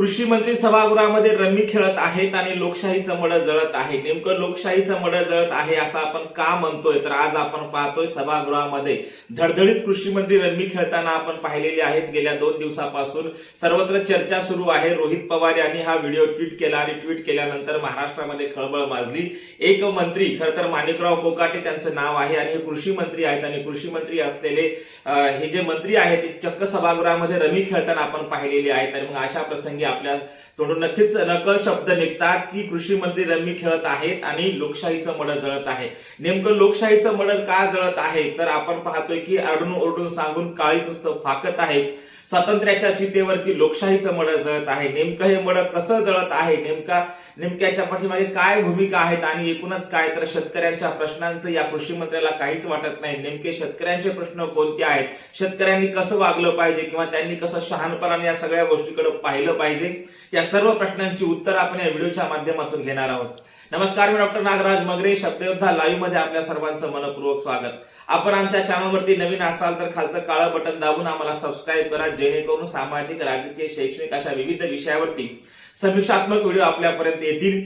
कृषी मंत्री सभागृहामध्ये रमी खेळत आहेत आणि लोकशाहीचं मड जळत आहे. नेमकं लोकशाहीचं मड जळत आहे असं आपण का म्हणतोय? तर आज आपण पाहतोय सभागृहामध्ये धडधडीत कृषी मंत्री रमी खेळताना आपण पाहिलेले आहेत. गेल्या दोन दिवसापासून सर्वत्र चर्चा सुरू आहे. रोहित पवार यांनी हा व्हिडिओ ट्विट केला आणि ट्विट केल्यानंतर महाराष्ट्रामध्ये खळबळ माजली. एक मंत्री खरं तर माणिकराव कोकाटे त्यांचं नाव आहे आणि हे कृषी मंत्री आहेत आणि कृषी मंत्री असलेले हे जे मंत्री आहेत ते चक्क सभागृहामध्ये रमी खेळताना आपण पाहिलेले आहेत. आणि मग अशा प्रसंगी आपल्या तोंडून नक्कीच नकल शब्द निघतात की कृषी मंत्री रमी खेळत आहेत आणि लोकशाहीचं मड जळत आहे. नेमकं लोकशाहीचं मड का जळत आहे? तर आपण पाहतोय की अडून ओरडून सांगून काळी नुसतं फाकत आहे. स्वातंत्र्याच्या चितेवरती लोकशाहीचं मड जळत आहे. नेमकं हे मड कसं जळत आहे? नेमका नेमक्याच्या पाठीमागे काय भूमिका आहेत आणि एकूणच काय? तर शेतकऱ्यांच्या प्रश्नांचं या कृषी मंत्र्याला काहीच वाटत नाही. नेमके शेतकऱ्यांचे प्रश्न कोणते आहेत? शेतकऱ्यांनी कसं वागलं पाहिजे किंवा त्यांनी कसं शहाणपणाने या सगळ्या गोष्टीकडे पाहिलं पाहिजे? या सर्व प्रश्नांची उत्तर आपण या व्हिडिओच्या माध्यमातून घेणार आहोत. नमस्कार मी डॉक्टर नागराज मगरे शब्दयोद्धा लाईव्हमध्ये आपल्या सर्वांचं मनपूर्वक स्वागत. आपण आमच्या चॅनलवरती नवीन असाल तर खालचं काळं बटन दाबून आम्हाला सबस्क्राईब करा जेणेकरून सामाजिक राजकीय शैक्षणिक अशा विविध विषयावरती समीक्षात्मक व्हिडिओ आपल्यापर्यंत येतील.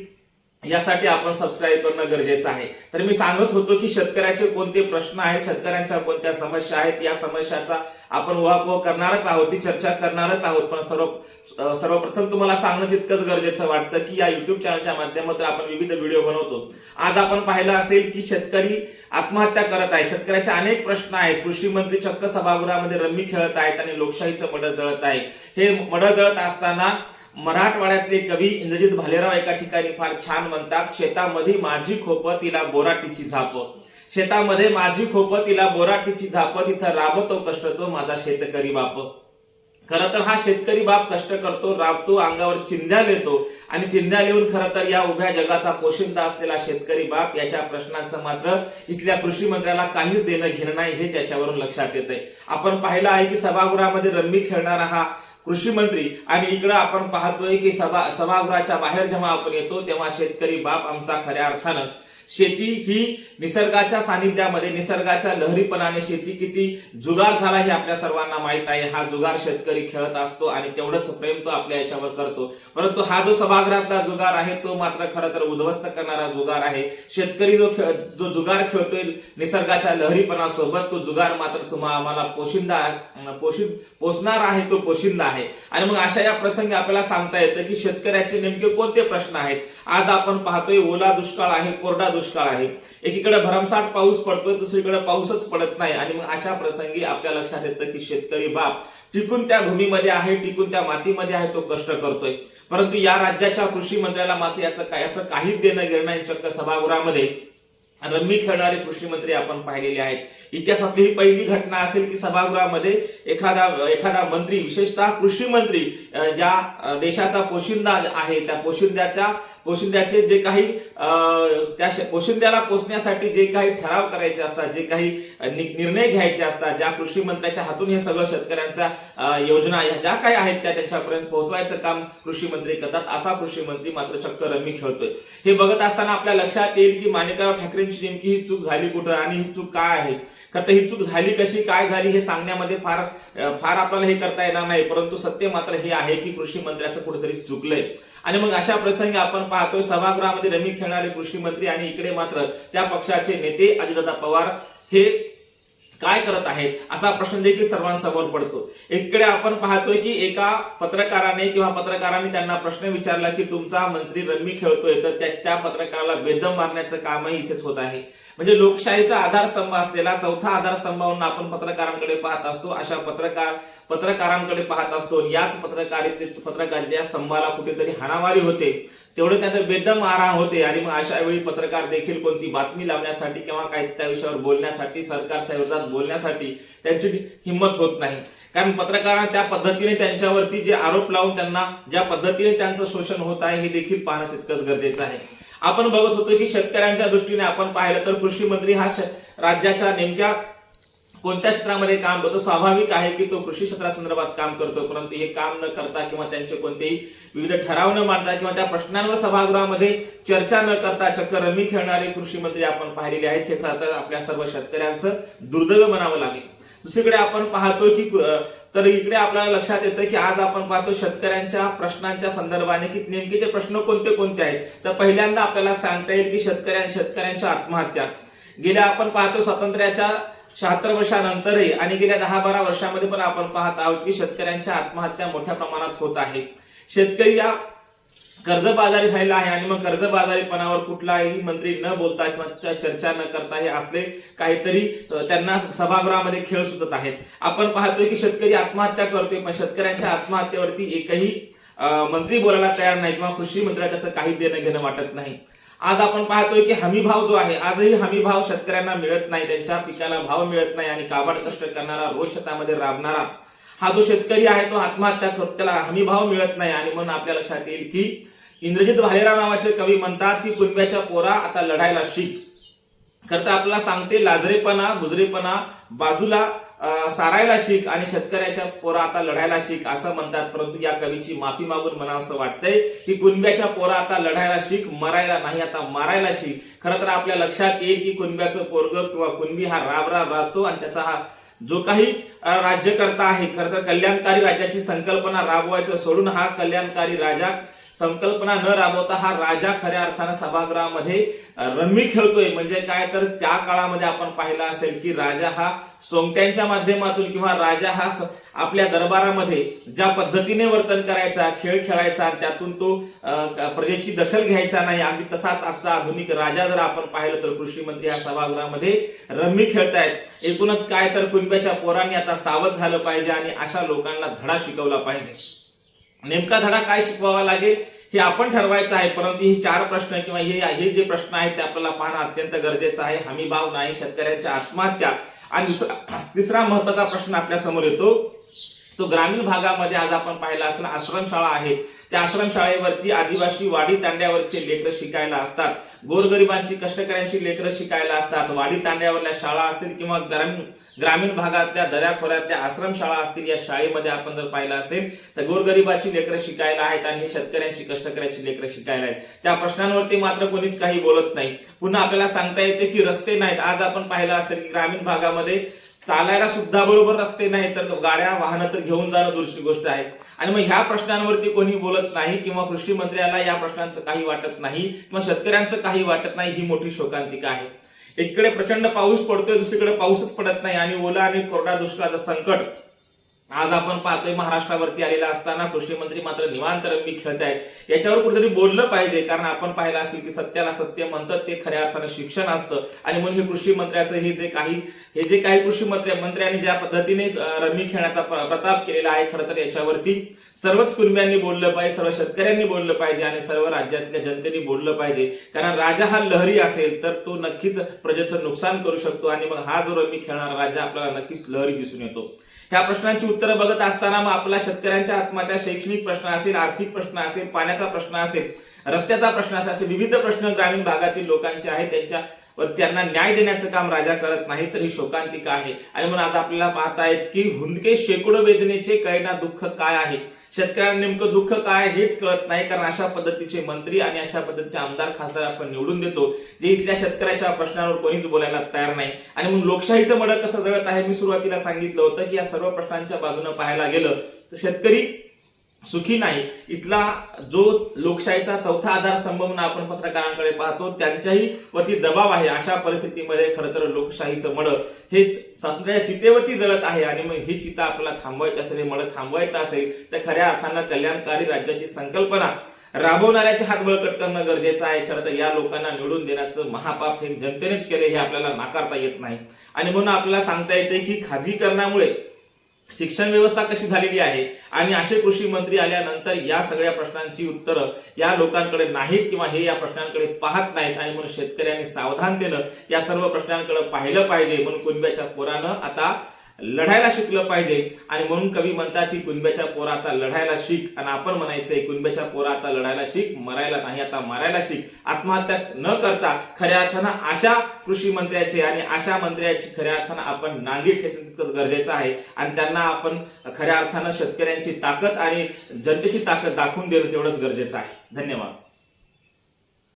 यासाठी आपण सबस्क्राईब करणं गरजेचं आहे. तर मी सांगत होतो की शेतकऱ्याचे कोणते प्रश्न आहेत शेतकऱ्यांच्या कोणत्या समस्या आहेत या समस्याचा आपण उहापोह करणारच आहोत ती चर्चा करणारच आहोत. पण सर्व सर्वप्रथम तुम्हाला सांगणं तितकंच गरजेचं वाटतं की या युट्यूब चॅनलच्या माध्यमातून आपण विविध व्हिडिओ बनवतो. आज आपण पाहिलं असेल की शेतकरी आत्महत्या करत आहे. शेतकऱ्याचे अनेक प्रश्न आहेत. कृषी मंत्री चक्क सभागृहामध्ये रम्मी खेळत आहेत आणि लोकशाहीचं मड जळत आहे. हे मड जळत असताना मराठवाड्यातले कवी इंद्रजित भालेराव एका ठिकाणी फार छान म्हणतात शेतामध्ये माझी खोप तिला बोराटीची झाप. शेतामध्ये माझी खोप तिला बोराटीची झाप. तिथं राबतो कष्ट तो माझा शेतकरी बाप. खरं तर हा शेतकरी बाप कष्ट करतो राबतो अंगावर चिंध्या लिहितो आणि चिंध्या लिहून खरं तर या उभ्या जगाचा पोशिंदा असलेला शेतकरी बाप याच्या प्रश्नांचं मात्र इथल्या कृषी मंत्र्याला काहीच देणं घेणं नाही हे त्याच्यावरून लक्षात येतंय. आपण पाहिलं आहे की सभागृहामध्ये रम्मी खेळणारा हा कृषी मंत्री. आणि इकडं आपण पाहतोय की सभा सभागृहाच्या बाहेर जेव्हा आपण येतो तेव्हा शेतकरी बाप आमचा खऱ्या अर्थानं शेती ही निसर्गाच्या सानिध्यामध्ये निसर्गाच्या लहरीपणाने शेती किती जुगार झाला हे आपल्या सर्वांना माहीत आहे. हा जुगार शेतकरी खेळत असतो आणि तेवढंच प्रेम तो आपल्या याच्यावर करतो. परंतु हा जो सभागृहातला जुगार आहे तो मात्र खरं तर उद्ध्वस्त करणारा जुगार आहे. शेतकरी जो खेळ जो जुगार खेळतोय निसर्गाच्या लहरीपणासोबत तो जुगार मात्र तुम्हा आम्हाला पोशिंदा पोषित पोचणार आहे तो पोशिंदा आहे. आणि मग अशा या प्रसंगी आपल्याला सांगता येतं की शेतकऱ्याचे नेमके कोणते प्रश्न आहेत? आज आपण पाहतोय ओला दुष्काळ आहे कोरडा दुष्काळ आहे. एकीकडे भरमसाठ पाऊस पडतोय दुसरीकडे पाऊसच पडत नाही. आणि मग अशा प्रसंगी आपल्या लक्षात येतं की शेतकरी बाप टिकून त्या भूमीमध्ये आहे टिकून त्या मातीमध्ये आहे तो कष्ट करतोय. परंतु या राज्याच्या कृषी मंत्र्याला मात्र याचं याचं काहीच देणं घेणं नाही. चक्क सभागृहामध्ये रम्मी खेळणारे कृषी मंत्री आपण पाहिलेले आहेत. इतिहासातली ही पहिली घटना असेल की सभागृहामध्ये एखादा एखादा मंत्री विशेषतः कृषी मंत्री ज्या देशाचा पोशिंदा आहे त्या पोशिंद्याच्या पोशिंद्याचे जे काही त्या पोशिंद्याला पोचण्यासाठी जे काही ठराव करायचे असतात जे काही निर्णय घ्यायचे असतात ज्या कृषी मंत्र्याच्या हातून हे सगळं शेतकऱ्यांच्या योजना या ज्या काही आहेत त्या त्यांच्यापर्यंत पोहोचवायचं काम कृषी मंत्री करतात असा कृषी मंत्री मात्र चक्क रमी खेळतोय. हे बघत असताना आपल्या लक्षात येईल की माणिकराव ठाकरेंची नेमकी ही चूक झाली कुठं आणि ही चूक काय आहे? खरं तर ही चूक झाली कशी काय झाली हे सांगण्यामध्ये फार फार आपल्याला हे करता येणार नाही परंतु सत्य मात्र हे आहे की कृषी मंत्र्याचं कुठेतरी चुकलंय. आणि मग अशा प्रसंगी आपण पाहतोय सभागृहामध्ये रमी खेळणारे कृषी मंत्री आणि इकडे मात्र त्या पक्षाचे नेते अजितदादा पवार हे काय करत आहेत असा प्रश्न देखील सर्वांसमोर पडतो. एकीकडे आपण पाहतोय की एका पत्रकाराने किंवा पत्रकाराने त्यांना प्रश्न विचारला की तुमचा मंत्री रम्मी खेळतोय तर त्या त्या पत्रकाराला बेदम मारण्याचं कामही इथेच होत आहे. म्हणजे लोकशाहीचा आधारस्तंभ असलेला चौथा आधारस्तंभ म्हणून आपण पत्रकारांकडे पाहत असतो. अशा पत्रकार पत्रकारांकडे पाहत असतो. आणि याच पत्रकारिते पत्रकारितेच्या स्तंभाला कुठेतरी हाणामारी होते. तेवढे त्यांचं बेदम आराम होते. आणि मग अशा वेळी पत्रकार देखील कोणती बातमी लावण्यासाठी किंवा काही त्या विषयावर बोलण्यासाठी सरकारच्या विरोधात बोलण्यासाठी त्यांची हिंमत होत नाही. कारण पत्रकारांना त्या पद्धतीने त्यांच्यावरती जे आरोप लावून त्यांना ज्या पद्धतीने त्यांचं शोषण होत आहे हे देखील पाहणं तितकंच गरजेचं आहे. आपण बघत होतो की शेतकऱ्यांच्या दृष्टीने आपण पाहिलं तर कृषी मंत्री हा राज्याच्या नेमक्या कोणत्या क्षेत्रामध्ये काम करतो? स्वाभाविक आहे की तो कृषी क्षेत्रासंदर्भात काम करतो परंतु हे काम न करता किंवा त्यांचे कोणतेही विविध ठराव न मांडता किंवा त्या प्रश्नांवर सभागृहामध्ये चर्चा न करता चक्क रमी खेळणारे कृषी मंत्री आपण पाहिलेले आहेत. हे खरं तर आपल्या सर्व शेतकऱ्यांचं दुर्दैव म्हणावं लागेल. दुसरीकडे आपण पाहतो की तर इकडे आपल्याला लक्षात येतं की आज आपण पाहतो शेतकऱ्यांच्या प्रश्नांच्या संदर्भाने की नेमके ते प्रश्न कोणते कोणते आहेत. तर पहिल्यांदा आपल्याला सांगता येईल की शेतकऱ्या शेतकऱ्यांच्या आत्महत्या. गेल्या आपण पाहतो स्वातंत्र्याच्या शहात्तर वर्षानंतरही आणि गेल्या दहा बारा वर्षामध्ये पण आपण पाहत आहोत की शेतकऱ्यांच्या आत्महत्या मोठ्या प्रमाणात होत आहे. शेतकरी या कर्जबाजारी झालेला आहे आणि मग कर्जबाजारीपणावर कुठलाही मंत्री न बोलता किंवा चर्चा न करता हे असले काहीतरी त्यांना सभागृहामध्ये खेळ सुचत आहेत. आपण पाहतोय की शेतकरी आत्महत्या करतोय पण शेतकऱ्यांच्या आत्महत्येवरती एकही मंत्री बोलायला तयार नाही किंवा कृषी मंत्र्या त्याचं काही देणं घेणं वाटत नाही. आज आपण पाहतोय की हमी भाव जो आहे आजही हमी भाव शेतकऱ्यांना मिळत नाही त्यांच्या पिकाला भाव मिळत नाही आणि काबाड कष्ट करणारा रोज शेतामध्ये राबणारा हा जो शेतकरी आहे तो आत्महत्या करतो त्याला हमी भाव मिळत नाही आणि म्हणून आपल्या लक्षात येईल की इंद्रजित भालेराव नावाचे कवी म्हणतात की कुणब्याच्या पोरा आता लढायला शिक. करता तर आपल्याला सांगते लाजरेपणा गुजरेपणा बाजूला सारायला शिक आणि शेतकऱ्याच्या पोरा आता लढायला शिक असं म्हणतात. परंतु या कवीची माफी मागून मला असं वाटतंय की कुणब्याच्या पोरा आता लढायला शिक मरायला नाही आता मारायला शिक. खरं तर आपल्या लक्षात येईल की कुणब्याचं पोरग किंवा कुणबी हा राब राब राबतो आणि त्याचा हा जो काही राज्यकर्ता आहे खरं तर कल्याणकारी राज्याची संकल्पना राबवायचं सोडून हा कल्याणकारी राजा संकल्पना न राबवता हा राजा खऱ्या अर्थानं सभागृहामध्ये रम्मी खेळतोय. म्हणजे काय तर त्या काळामध्ये आपण पाहिलं असेल की राजा हा सोंगट्यांच्या माध्यमातून किंवा राजा हा आपल्या दरबारामध्ये ज्या पद्धतीने वर्तन करायचा खेळ खेळायचा त्यातून तो प्रजेची दखल घ्यायचा नाही. अगदी तसाच आजचा आधुनिक राजा जर आपण पाहिलं तर कृषी मंत्री या सभागृहामध्ये रम्मी खेळतायत. एकूणच काय तर कुणब्याच्या पोरांनी आता सावध झालं पाहिजे आणि अशा लोकांना धडा शिकवला पाहिजे. नेमका धडा काय शिकवावा लागेल हे आपण ठरवायचं आहे परंतु हे चार प्रश्न किंवा हे हे जे प्रश्न आहेत ते आपल्याला पाहणं अत्यंत गरजेचं आहे. हमी भाव नाही शेतकऱ्यांच्या आत्महत्या. आणि दुसरा तिसरा महत्त्वाचा प्रश्न आपल्यासमोर येतो. तो ग्रामीण भागामध्ये आज आपण पाहिला असेल आश्रमशाळा आहे. त्या आश्रमशाळेवरती आदिवासी वाडी तांड्यावरचे लेकरं शिकायला असतात. गोरगरिबांची कष्टकऱ्यांची लेकरं शिकायला असतात. वाडी तांड्यावरल्या शाळा असतील किंवा ग्रामीण ग्रामीण भागातल्या दऱ्याखोऱ्यातल्या आश्रमशाळा असतील या शाळेमध्ये आपण जर पाहिलं असेल तर गोरगरिबाची लेकरं शिकायला आहेत आणि हे शेतकऱ्यांची कष्टकऱ्यांची लेकरं शिकायला आहेत. त्या प्रश्नांवरती मात्र कोणीच काही बोलत नाही. पुन्हा आपल्याला सांगता येते की रस्ते नाहीत. आज आपण पाहिलं असेल की ग्रामीण भागामध्ये चालायला सुद्धा बरोबर रस्ते नाही तर गाड्या वाहनं तर घेऊन जाणं दुसरी गोष्ट आहे. आणि मग ह्या प्रश्नांवरती कोणी बोलत नाही किंवा कृषी मंत्र्याला या प्रश्नांचं काही वाटत नाही किंवा शेतकऱ्यांचं काही वाटत नाही ही मोठी शोकांतिका आहे. एकीकडे प्रचंड पाऊस पडतोय दुसरीकडे पाऊसच पडत नाही आणि ओला आणि कोरडा दुष्काळाचं संकट आज आपण पाहतोय महाराष्ट्रावरती आलेला असताना कृषी मंत्री मात्र निवांत रंगी खेळत आहेत. याच्यावर कुठेतरी बोललं पाहिजे कारण आपण पाहिलं असेल की सत्याला सत्य म्हणतात ते खऱ्या अर्थानं शिक्षण असतं. आणि म्हणून हे कृषी मंत्र्याचं हे जे काही हे जे काही कृषी मंत्री मंत्र्यांनी ज्या पद्धतीने रमी खेळण्याचा प्रताप केलेला आहे खरं तर याच्यावरती सर्वच कुटुंबियांनी बोललं पाहिजे सर्व शेतकऱ्यांनी बोललं पाहिजे आणि सर्व राज्यातल्या जनतेने बोललं पाहिजे. कारण राजा हा लहरी असेल तर तो नक्कीच प्रजेचं नुकसान करू शकतो आणि मग हा जो रमी खेळणारा राजा आपल्याला नक्कीच लहरी दिसून येतो. ह्या प्रश्नांची उत्तरं बघत असताना मग आपला शेतकऱ्यांच्या आत्महत्या शैक्षणिक प्रश्न असेल आर्थिक प्रश्न असेल पाण्याचा प्रश्न असेल रस्त्याचा प्रश्न असेल असे विविध प्रश्न ग्रामीण भागातील लोकांचे आहेत. त्यांच्या व त्यांना न्याय देण्याचं काम राजा करत नाही तर ही शोकांतिका आहे. आणि म्हणून आज आपल्याला पाहता येत की हुंदके शेकडो वेदनेचे कैना दुःख काय आहे? शेतकऱ्यांना नेमकं दुःख काय हेच कळत नाही कारण अशा पद्धतीचे मंत्री आणि अशा पद्धतीचे आमदार खासदार आपण निवडून देतो जे इथल्या शेतकऱ्याच्या प्रश्नांवर कोणीच बोलायला तयार नाही. आणि म्हणून लोकशाहीचं मडक कसं जळत आहे मी सुरुवातीला सांगितलं होतं की या सर्व प्रश्नांच्या बाजूने पाहायला गेलं तर शेतकरी सुखी नाही. इथला जो लोकशाहीचा चौथा आधारस्तंभ म्हणून आपण पत्रकारांकडे पाहतो त्यांच्याही वरती दबाव आहे अशा परिस्थितीमध्ये खरं तर लोकशाहीचं मळ हे स्वातंत्र्याच्या चितेवरती जळत आहे आणि मग ही चिता आपल्याला थांबवायची असेल हे मळ थांबवायचं असेल तर खऱ्या अर्थानं कल्याणकारी राज्याची संकल्पना राबवणाऱ्याचे हात बळकट करणं गरजेचं आहे. खरं तर या लोकांना निवडून देण्याचं महापाप हे जनतेनेच केले हे आपल्याला नाकारता येत नाही. आणि म्हणून आपल्याला सांगता येते की खाजगीकरणामुळे शिक्षण व्यवस्था कशी झालेली आहे? आणि असे कृषी मंत्री आल्यानंतर या सगळ्या प्रश्नांची उत्तरं या लोकांकडे नाहीत किंवा हे या प्रश्नांकडे पाहत नाहीत आणि म्हणून शेतकऱ्यांनी सावधानतेनं या सर्व प्रश्नांकडे पाहिलं पाहिजे म्हणून कुणब्याच्या पोरानं आता लढायला शिकलं पाहिजे. आणि म्हणून कवी म्हणतात की कुणब्याच्या पोरा आता लढायला शिक. आणि आपण म्हणायचंय कुणब्याच्या पोरा आता लढायला शिक मरायला नाही आता मारायला शिक. आत्महत्या न करता खऱ्या अर्थानं अशा कृषी मंत्र्याचे आणि अशा मंत्र्याची खऱ्या अर्थानं आपण नांगी ठेचणं तितकंच गरजेचं आहे. आणि त्यांना आपण खऱ्या अर्थानं शेतकऱ्यांची ताकद आणि जनतेची ताकद दाखवून देणं तेवढंच गरजेचं आहे. धन्यवाद.